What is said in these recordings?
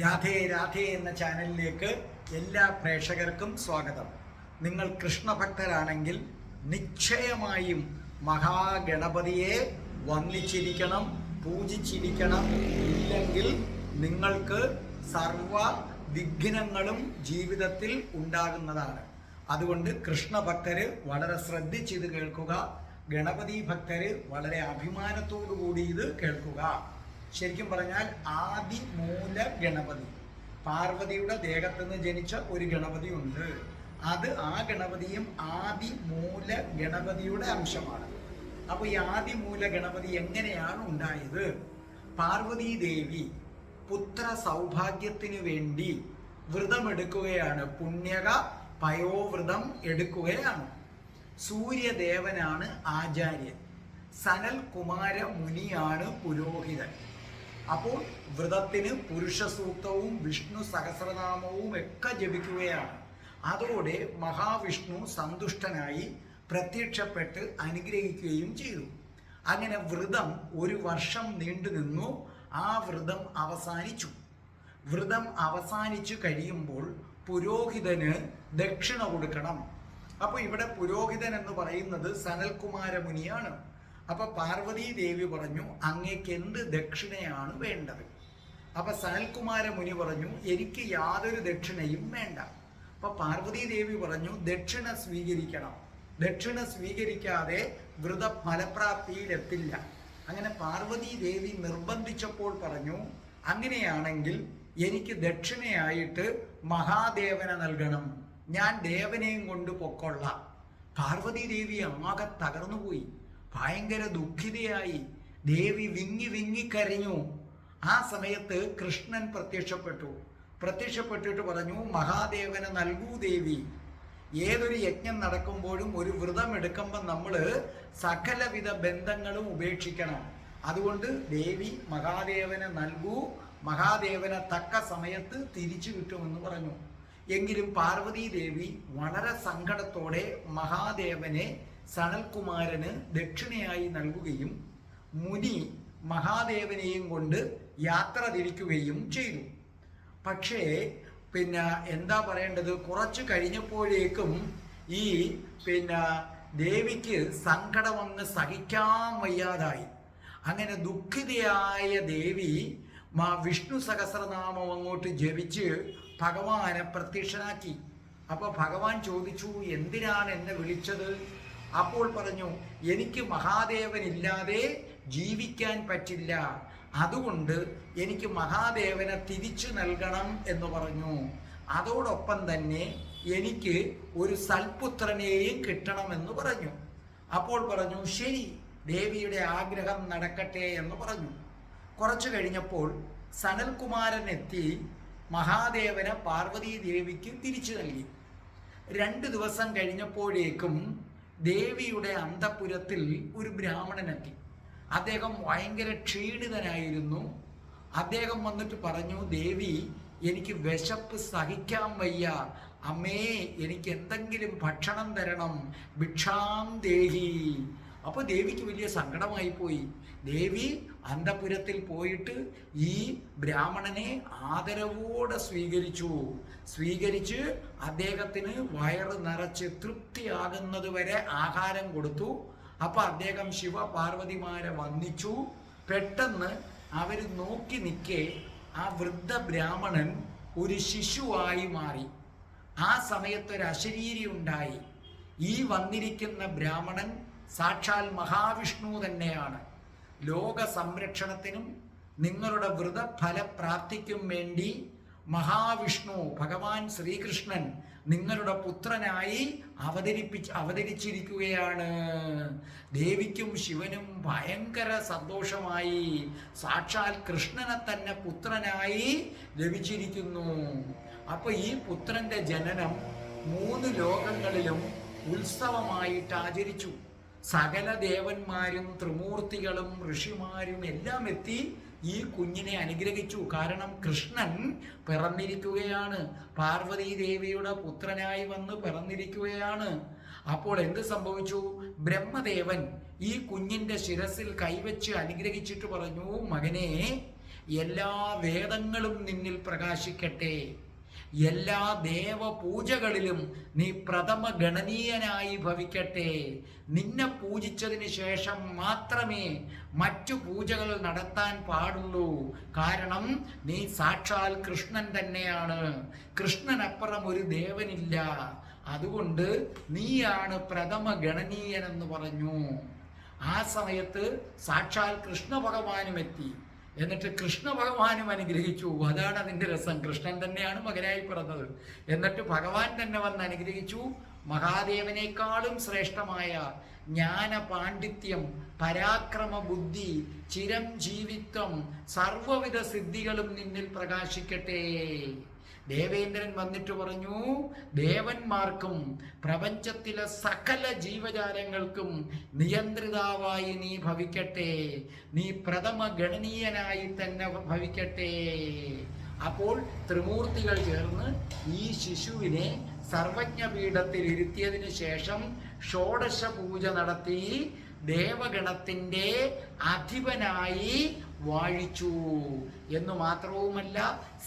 രാധേ രാധേ എന്ന ചാനലിലേക്ക് എല്ലാ പ്രേക്ഷകർക്കും സ്വാഗതം. നിങ്ങൾ കൃഷ്ണഭക്തരാണെങ്കിൽ നിശ്ചയമായും മഹാഗണപതിയെ വന്ദിച്ചിരിക്കണം പൂജിച്ചിരിക്കണം. ഇല്ലെങ്കിൽ നിങ്ങൾക്ക് സർവ വിഘ്നങ്ങളും ജീവിതത്തിൽ ഉണ്ടാകുന്നതാണ്. അതുകൊണ്ട് കൃഷ്ണഭക്തര് വളരെ ശ്രദ്ധിച്ചിത് കേൾക്കുക. ഗണപതി ഭക്തര് വളരെ അഭിമാനത്തോടു കൂടി ഇത് കേൾക്കുക. ശരിക്കും പറഞ്ഞാൽ ആദിമൂല ഗണപതി. പാർവതിയുടെ ദേഹത്ത് നിന്ന് ജനിച്ച ഒരു ഗണപതി ഉണ്ട് അത് ആ ഗണപതിയും ആദിമൂല ഗണപതിയുടെ അംശമാണ്. അപ്പൊ ഈ ആദിമൂല ഗണപതി എങ്ങനെയാണ് ഉണ്ടായത്? പാർവതി ദേവി പുത്ര സൗഭാഗ്യത്തിനു വേണ്ടി വ്രതമെടുക്കുകയാണ്. പുണ്യക പയോവ്രതം എടുക്കുകയാണ്. സൂര്യദേവനാണ് ആചാര്യൻ. സനൽ കുമാര മുനിയാണ് പുരോഹിതൻ. അപ്പോൾ വ്രതത്തിന് പുരുഷ സൂക്തവും വിഷ്ണു സഹസ്രനാമവും ഒക്കെ ജപിക്കുകയാണ്. അതോടെ മഹാവിഷ്ണു സന്തുഷ്ടനായി പ്രത്യക്ഷപ്പെട്ട് അനുഗ്രഹിക്കുകയും ചെയ്തു. അങ്ങനെ വ്രതം ഒരു വർഷം നീണ്ടു നിന്നു. ആ വ്രതം അവസാനിച്ചു. വ്രതം അവസാനിച്ചു കഴിയുമ്പോൾ പുരോഹിതന് ദക്ഷിണ കൊടുക്കണം. അപ്പോൾ ഇവിടെ പുരോഹിതൻ എന്ന് പറയുന്നത് സനൽകുമാര മുനിയാണ് അപ്പൊ പാർവതി ദേവി പറഞ്ഞു അങ്ങേക്ക് എന്ത് ദക്ഷിണയാണ് വേണ്ടത്? അപ്പൊ സനൽകുമാര മുനി പറഞ്ഞു എനിക്ക് യാതൊരു ദക്ഷിണയും വേണ്ട. അപ്പൊ പാർവതി ദേവി പറഞ്ഞു ദക്ഷിണ സ്വീകരിക്കണം. ദക്ഷിണ സ്വീകരിക്കാതെ വ്രത ഫലപ്രാപ്തിയിലെത്തില്ല അങ്ങനെ പാർവതി ദേവി നിർബന്ധിച്ചപ്പോൾ പറഞ്ഞു അങ്ങനെയാണെങ്കിൽ എനിക്ക് ദക്ഷിണയായിട്ട് മഹാദേവനെ നൽകണം. ഞാൻ ദേവനെയും കൊണ്ട് പൊക്കൊള്ളാം. പാർവതി ദേവി ആകെ തകർന്നുപോയി. ഭയങ്കര ദുഃഖിതയായി ദേവി വിങ്ങി വിങ്ങി കരഞ്ഞു. ആ സമയത്ത് കൃഷ്ണൻ പ്രത്യക്ഷപ്പെട്ടു. പ്രത്യക്ഷപ്പെട്ടിട്ട് പറഞ്ഞു മഹാദേവന് നൽകൂ ദേവി. ഏതൊരു യജ്ഞം നടക്കുമ്പോഴും ഒരു വ്രതം എടുക്കുമ്പോൾ നമ്മൾ സകലവിധ ബന്ധങ്ങളും ഉപേക്ഷിക്കണം. അതുകൊണ്ട് ദേവി മഹാദേവന് നൽകൂ മഹാദേവനെ തക്ക സമയത്ത് തിരിച്ചു കിട്ടുമെന്ന് പറഞ്ഞു. എങ്കിലും പാർവതി ദേവി വളരെ സങ്കടത്തോടെ മഹാദേവനെ സനൽകുമാരന് ദക്ഷിണയായി നൽകുകയും മുനി മഹാദേവനെയും കൊണ്ട് യാത്ര തിരിക്കുകയും ചെയ്തു. പക്ഷേ പിന്നെ എന്താ പറയേണ്ടത്? കുറച്ച് കഴിഞ്ഞപ്പോഴേക്കും ഈ പിന്നെ ദേവിക്ക് സങ്കടം അങ്ങ് സഹിക്കാൻ വയ്യാതായി. അങ്ങനെ ദുഃഖിതയായ ദേവി മാ വിഷ്ണു സഹസ്രനാമം അങ്ങോട്ട് ജപിച്ച് ഭഗവാനെ പ്രത്യക്ഷനാക്കി. അപ്പോൾ ഭഗവാൻ ചോദിച്ചു എന്തിനാണ് എന്നെ വിളിച്ചത്? അപ്പോൾ പറഞ്ഞു എനിക്ക് മഹാദേവനില്ലാതെ ജീവിക്കാൻ പറ്റില്ല. അതുകൊണ്ട് എനിക്ക് മഹാദേവനെ തിരിച്ചു നൽകണം എന്ന് പറഞ്ഞു. അതോടൊപ്പം തന്നെ എനിക്ക് ഒരു സൽപുത്രനെയും കിട്ടണമെന്ന് പറഞ്ഞു. അപ്പോൾ പറഞ്ഞു ശരി ദേവിയുടെ ആഗ്രഹം നടക്കട്ടെ എന്ന് പറഞ്ഞു. കുറച്ചു കഴിഞ്ഞപ്പോൾ സനൽകുമാരൻ എത്തി മഹാദേവനെ പാർവതി ദേവിക്ക് തിരിച്ചു നൽകി. രണ്ട് ദിവസം കഴിഞ്ഞപ്പോഴേക്കും ദേവിയുടെ അന്തപുരത്തിൽ ഒരു ബ്രാഹ്മണനെത്തി. അദ്ദേഹം ഭയങ്കര ക്ഷീണിതനായിരുന്നു. അദ്ദേഹം വന്നിട്ട് പറഞ്ഞു ദേവി എനിക്ക് വിശപ്പ് സഹിക്കാൻ വയ്യ. അമ്മേ എനിക്ക് എന്തെങ്കിലും ഭക്ഷണം തരണം. ഭിക്ഷാം ദേഹി. അപ്പോൾ ദേവിക്ക് വലിയ സങ്കടമായി പോയി ദേവി അന്തപുരത്തിൽ പോയിട്ട് ഈ ബ്രാഹ്മണനെ ആദരവോടെ സ്വീകരിച്ചു. സ്വീകരിച്ച് അദ്ദേഹത്തിന് വയറ് നിറച്ച് തൃപ്തിയാകുന്നത് വരെ ആഹാരം കൊടുത്തു. അപ്പൊ അദ്ദേഹം ശിവ പാർവതിമാരെ വന്നിച്ചു പെട്ടെന്ന് അവർ നോക്കി നിൽക്കെ ആ വൃദ്ധ ബ്രാഹ്മണൻ ഒരു ശിശുവായി മാറി. ആ സമയത്ത് ഒരു അശരീരി ഉണ്ടായി. ഈ വന്നിരിക്കുന്ന ബ്രാഹ്മണൻ സാക്ഷാൽ മഹാവിഷ്ണു തന്നെയാണ്. ലോക സംരക്ഷണത്തിനും നിങ്ങളുടെ വ്രതഫലപ്രാപ്തിക്കും വേണ്ടി മഹാവിഷ്ണു ഭഗവാൻ ശ്രീകൃഷ്ണൻ നിങ്ങളുടെ പുത്രനായി അവതരിപ്പിച്ച് അവതരിച്ചിരിക്കുകയാണ്. ദേവിക്കും ശിവനും ഭയങ്കര സന്തോഷമായി. സാക്ഷാൽ കൃഷ്ണനെ തന്നെ പുത്രനായി ലഭിച്ചിരിക്കുന്നു. അപ്പൊ ഈ പുത്രന്റെ ജനനം മൂന്ന് ലോകങ്ങളിലും ഉത്സവമായിട്ട് ആചരിച്ചു. സകല ദേവന്മാരും ത്രിമൂർത്തികളും ഋഷിമാരും എല്ലാം എത്തി ഈ കുഞ്ഞിനെ അനുഗ്രഹിച്ചു. കാരണം കൃഷ്ണൻ പിറന്നിരിക്കുകയാണ്. പാർവതി ദേവിയുടെ പുത്രനായി വന്ന് പിറന്നിരിക്കുകയാണ്. അപ്പോൾ എന്ത് സംഭവിച്ചു? ബ്രഹ്മദേവൻ ഈ കുഞ്ഞിന്റെ ശിരസിൽ കൈവച്ച് അനുഗ്രഹിച്ചിട്ട് പറഞ്ഞു മകനെ എല്ലാ വേദങ്ങളും നിന്നിൽ പ്രകാശിക്കട്ടെ. എല്ലാ ദേവപൂജകളിലും നീ പ്രഥമ ഗണനീയനായി ഭവിക്കട്ടെ. നിന്നെ പൂജിച്ചതിന് ശേഷം മാത്രമേ മറ്റു പൂജകൾ നടത്താൻ പാടുള്ളൂ. കാരണം നീ സാക്ഷാൽ കൃഷ്ണൻ തന്നെയാണ്. കൃഷ്ണനപ്പുറം ഒരു ദേവനില്ല. അതുകൊണ്ട് നീയാണ് പ്രഥമ ഗണനീയൻ എന്ന് പറഞ്ഞു. ആ സമയത്ത് സാക്ഷാൽ കൃഷ്ണ ഭഗവാനും എത്തി എന്നിട്ട് കൃഷ്ണ ഭഗവാനും അനുഗ്രഹിച്ചു. അതാണ് അതിന്റെ രസം. കൃഷ്ണൻ തന്നെയാണ് മകനായി പിറന്നത്. എന്നിട്ട് ഭഗവാൻ തന്നെ വന്ന് അനുഗ്രഹിച്ചു. മഹാദേവനേക്കാളും ശ്രേഷ്ഠമായ ജ്ഞാന പാണ്ഡിത്യം പരാക്രമ ബുദ്ധി ചിരം ജീവിത്വം സർവവിധ സിദ്ധികളും നിന്നിൽ പ്രകാശിക്കട്ടെ. ദേവേന്ദ്രൻ വന്നിട്ട് പറഞ്ഞു ദേവന്മാർക്കും പ്രപഞ്ചത്തിലെ സകല ജീവജാലങ്ങൾക്കും നിയന്ത്രിതാവായി നീ ഭവിക്കട്ടെ. നീ പ്രഥമ ഗണനീയനായി തന്നെ ഭവിക്കട്ടെ. അപ്പോൾ ത്രിമൂർത്തികൾ ചേർന്ന് ഈ ശിശുവിനെ സർവജ്ഞപീഠത്തിൽ ഇരുത്തിയതിനു ശേഷം ഷോഡശ പൂജ നടത്തി ദേവഗണത്തിന്റെ അധിപനായി വാഴിച്ചു എന്ന് മാത്രവുമല്ല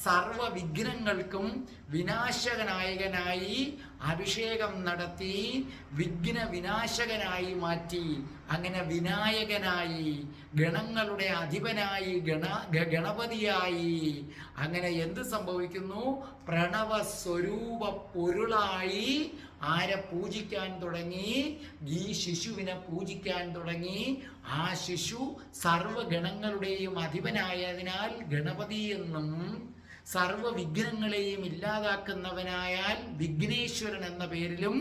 സർവ വിഘ്നങ്ങൾക്കും വിനാശകനായകനായി അഭിഷേകം നടത്തി വിഘ്ന വിനാശകനായി മാറ്റി അങ്ങനെ വിനായകനായി ഗണങ്ങളുടെ അധിപനായി ഗണ ഗണപതിയായി. അങ്ങനെ എന്ത് സംഭവിക്കുന്നു? പ്രണവ സ്വരൂപ പൊരുളായി ആരെ പൂജിക്കാൻ തുടങ്ങി? ഈ ശിശുവിനെ പൂജിക്കാൻ തുടങ്ങി. ആ ശിശു സർവഗണങ്ങളുടെയും അധിപനായതിനാൽ ഗണപതി എന്നും സർവ വിഘ്നങ്ങളെയും ഇല്ലാതാക്കുന്നവനായാൽ വിഘ്നേശ്വരൻ എന്ന പേരിലും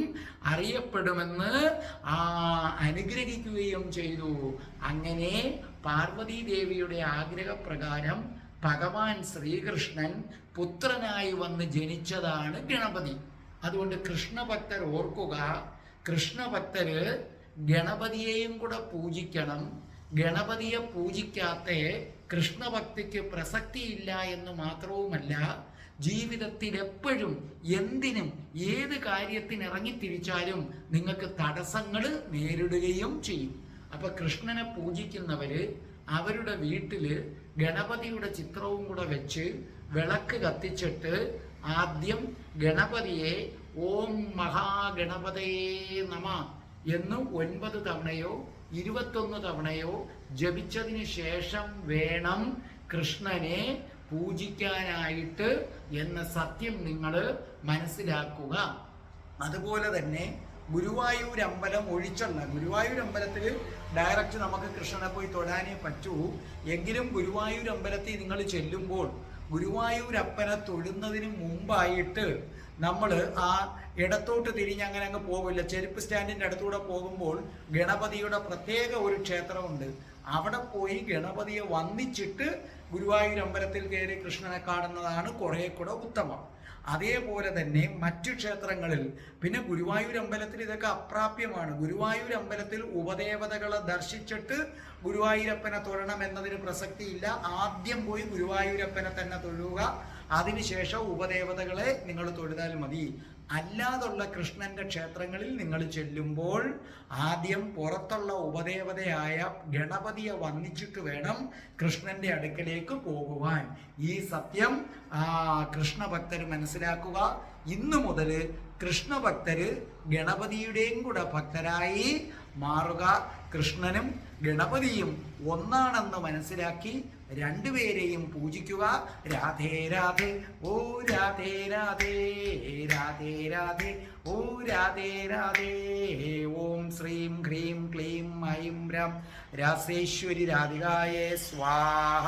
അറിയപ്പെടുമെന്ന് ആ അനുഗ്രഹിക്കുകയും ചെയ്തു. അങ്ങനെ പാർവതീ ദേവിയുടെ ആഗ്രഹപ്രകാരം ഭഗവാൻ ശ്രീകൃഷ്ണൻ പുത്രനായി വന്ന് ജനിച്ചതാണ് ഗണപതി. അതുകൊണ്ട് കൃഷ്ണഭക്തർ ഓർക്കുക കൃഷ്ണഭക്തര് ഗണപതിയെയും കൂടെ പൂജിക്കണം. ഗണപതിയെ പൂജിക്കാത്ത കൃഷ്ണഭക്തിക്ക് പ്രസക്തിയില്ല എന്ന് മാത്രവുമല്ല ജീവിതത്തിൽ എപ്പോഴും എന്തിനും ഏത് കാര്യത്തിന് ഇറങ്ങിത്തിരിച്ചാലും നിങ്ങൾക്ക് തടസ്സങ്ങൾ നേരിടുകയും ചെയ്യും. അപ്പൊ കൃഷ്ണനെ പൂജിക്കുന്നവര് അവരുടെ വീട്ടിൽ ഗണപതിയുടെ ചിത്രവും കൂടെ വെച്ച് വിളക്ക് കത്തിച്ചിട്ട് ആദ്യം ഗണപതിയെ ഓം മഹാഗണപതേ നമ എന്ന് ഒൻപത് തവണയോ ഇരുപത്തൊന്ന് തവണയോ ജപിച്ചതിന് ശേഷം വേണം കൃഷ്ണനെ പൂജിക്കാനായിട്ട് എന്ന സത്യം നിങ്ങൾ മനസ്സിലാക്കുക. അതുപോലെ തന്നെ ഗുരുവായൂർ അമ്പലം ഒഴിച്ചുള്ള ഗുരുവായൂർ അമ്പലത്തിൽ ഡയറക്റ്റ് നമുക്ക് കൃഷ്ണനെ പോയി തൊടാനേ പറ്റൂ. എങ്കിലും ഗുരുവായൂർ അമ്പലത്തിൽ നിങ്ങൾ ചെല്ലുമ്പോൾ ഗുരുവായൂരപ്പനെ തൊഴുന്നതിന് മുമ്പായിട്ട് നമ്മൾ ആ ഇടത്തോട്ട് തിരിഞ്ഞ് അങ്ങനെ അങ്ങ് പോകില്ല ചെരുപ്പ് സ്റ്റാൻഡിന്റെ അടുത്തൂടെ പോകുമ്പോൾ ഗണപതിയുടെ പ്രത്യേക ഒരു ക്ഷേത്രമുണ്ട്. അവിടെ പോയി ഗണപതിയെ വന്ദിച്ചിട്ട് ഗുരുവായൂർ അമ്പലത്തിൽ കയറി കൃഷ്ണനെ കാണുന്നതാണ് കുറേ കൂടെ ഉത്തമം. അതേപോലെ തന്നെ മറ്റു ക്ഷേത്രങ്ങളിൽ പിന്നെ ഗുരുവായൂർ അമ്പലത്തിൽ ഇതൊക്കെ അപ്രാപ്യമാണ്. ഗുരുവായൂർ അമ്പലത്തിൽ ഉപദേവതകളെ ദർശിച്ചിട്ട് ഗുരുവായൂരപ്പനെ തൊഴണം എന്നതിന് പ്രസക്തിയില്ല. ആദ്യം പോയി ഗുരുവായൂരപ്പനെ തന്നെ തൊഴുക. അതിനുശേഷം ഉപദേവതകളെ നിങ്ങൾ തൊഴുതാൽ മതി. അല്ലാതുള്ള കൃഷ്ണന്റെ ക്ഷേത്രങ്ങളിൽ നിങ്ങൾ ചെല്ലുമ്പോൾ ആദ്യം പുറത്തുള്ള ഉപദേവതയായ ഗണപതിയെ വന്നിച്ചിട്ട് വേണം കൃഷ്ണന്റെ അടുക്കലേക്ക് പോകുവാൻ. ഈ സത്യം ആ കൃഷ്ണഭക്തർ മനസ്സിലാക്കുക. ഇന്നു മുതൽ കൃഷ്ണഭക്തര് ഗണപതിയുടെയും കൂടെ ഭക്തരായി മാറുക കൃഷ്ണനും ഗണപതിയും ഒന്നാണെന്ന് മനസ്സിലാക്കി രണ്ടുപേരെയും പൂജിക്കുക. രാധേ രാധേ ഓ രാധേ രാധേ രാധേ രാധേ ഓ രാധേ രാധേ ഓം ശ്രീം ഹ്രീം ക്ലീം ഐം രാം. രാസേശ്വരി രാധികായേ സ്വാഹ.